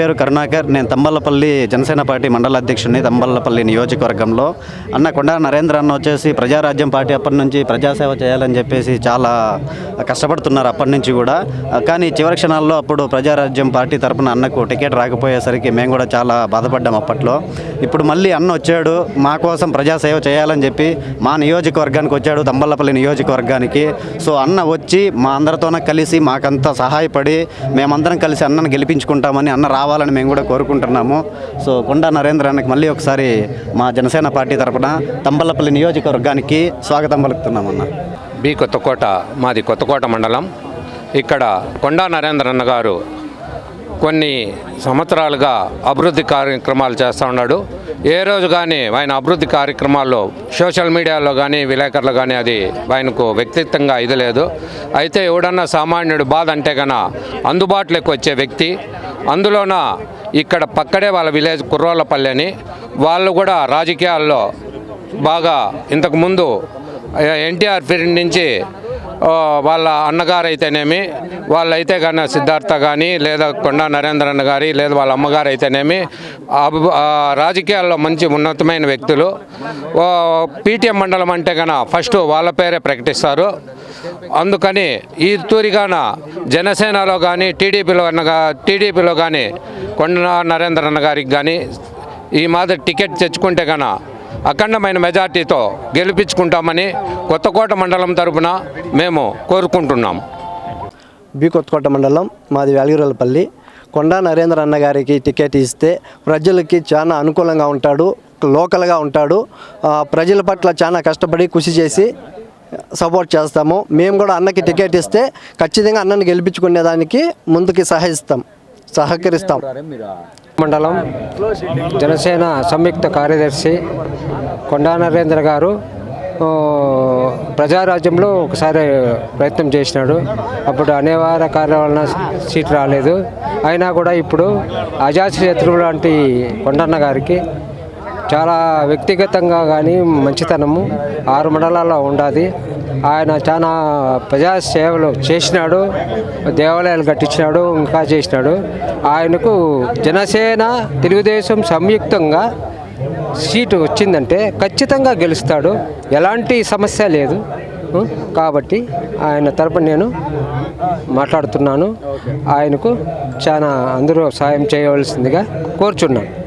పేరు కరుణాకర్. నేను తంబల్లపల్లి జనసేన పార్టీ మండల అధ్యక్షుడిని తంబల్లపల్లి నియోజకవర్గంలో. అన్న కొండా నరేంద్ర అన్న వచ్చేసి ప్రజారాజ్యం పార్టీ అప్పటి నుంచి ప్రజాసేవ చేయాలని చెప్పేసి చాలా కష్టపడుతున్నారు అప్పటి నుంచి కూడా. కానీ చివరి క్షణాల్లో అప్పుడు ప్రజారాజ్యం పార్టీ తరపున అన్నకు టికెట్ రాకపోయేసరికి మేము కూడా చాలా బాధపడ్డాం అప్పట్లో. ఇప్పుడు మళ్ళీ అన్న వచ్చాడు. మా కోసం ప్రజాసేవ చేయాలని చెప్పి మా నియోజకవర్గానికి వచ్చాడు తంబల్లపల్లి నియోజకవర్గానికి. సో అన్న వచ్చి మా అందరితోనే కలిసి మాకంతా సహాయపడి మేమందరం కలిసి అన్నను గెలిపించుకుంటామని అన్న రావాలని మేము కూడా కోరుకుంటున్నాము. సో కొండా నరేంద్ర అన్నకి మళ్ళీ ఒకసారి మా జనసేన పార్టీ తరపున తంబలపల్లి నియోజకవర్గానికి స్వాగతం పలుకుతున్నాం అన్న. బి కొత్తకోట మాది కొత్తకోట మండలం. ఇక్కడ కొండా నరేంద్రన్న గారు కొన్ని సంవత్సరాలుగా అభివృద్ధి కార్యక్రమాలు చేస్తూ ఉన్నాడు. ఏ రోజు కానీ ఆయన అభివృద్ధి కార్యక్రమాల్లో సోషల్ మీడియాలో కానీ విలేకరులు కానీ అది ఆయనకు వ్యక్తిత్వంగా ఇది లేదు. అయితే ఎవడన్నా సామాన్యుడు బాధ అంటే కన అందుబాటులోకి వచ్చే వ్యక్తి అందులోన ఇక్కడ పక్కడే వాళ్ళ విలేజ్ కుర్రోళ్ళపల్లి అని వాళ్ళు కూడా రాజకీయాల్లో బాగా ఇంతకుముందు ఎన్టీఆర్ పీరియడ్ నుంచి వాళ్ళ అన్నగారు అయితేనేమి వాళ్ళైతే కానీ సిద్ధార్థ కానీ లేదా కొండా నరేంద్రన్న గారి లేదా వాళ్ళ అమ్మగారు అయితేనేమి రాజకీయాల్లో మంచి ఉన్నతమైన వ్యక్తులు. ఓ, పీటీఎం మండలం అంటే కన ఫస్ట్ వాళ్ళ పేరే ప్రకటిస్తారు. అందుకని ఈ తూరిగాన జనసేనలో కానీ టీడీపీలో టీడీపీలో కానీ కొండా నరేంద్రన్న గారికి కానీ ఈ మాదిరి టికెట్ తెచ్చుకుంటే కన అఖండమైన మెజార్టీతో గెలిపించుకుంటామని కొత్తకోట మండలం తరపున మేము కోరుకుంటున్నాం. బి కొత్తకోట మండలం మాది వేలగిరలపల్లి కొండా నరేంద్ర అన్న గారికి టికెట్ ఇస్తే ప్రజలకి చాలా అనుకూలంగా ఉంటాడు లోకల్గా ఉంటాడు. ప్రజల పట్ల చాలా కష్టపడి కృషి చేసి సపోర్ట్ చేస్తాము. మేము కూడా అన్నకి టికెట్ ఇస్తే ఖచ్చితంగా అన్నని గెలిపించుకునేదానికి ముందుకి సహాయిస్తాం సహకరిస్తాం. మండలం జనసేన సంయుక్త కార్యదర్శి కొండా నరేంద్ర గారు ప్రజారాజ్యంలో ఒకసారి ప్రయత్నం చేసినాడు. అప్పుడు అనేవార కారణం వలన సీట్ రాలేదు. అయినా కూడా ఇప్పుడు అజాత్ శత్రువు లాంటి కొండన్న గారికి చాలా వ్యక్తిగతంగా కానీ మంచితనము ఆరు మండలాల్లో ఉండాది. ఆయన చాలా ప్రజా సేవలు చేసినాడు. దేవాలయాలు కట్టించినాడు ఇంకా చేసినాడు. ఆయనకు జనసేన తెలుగుదేశం సంయుక్తంగా సీటు వచ్చిందంటే ఖచ్చితంగా గెలుస్తాడు. ఎలాంటి సమస్య లేదు. కాబట్టి ఆయన తరపున నేను మాట్లాడుతున్నాను. ఆయనకు చాలా అందరూ సాయం చేయవలసిందిగా కోరుచున్నాను.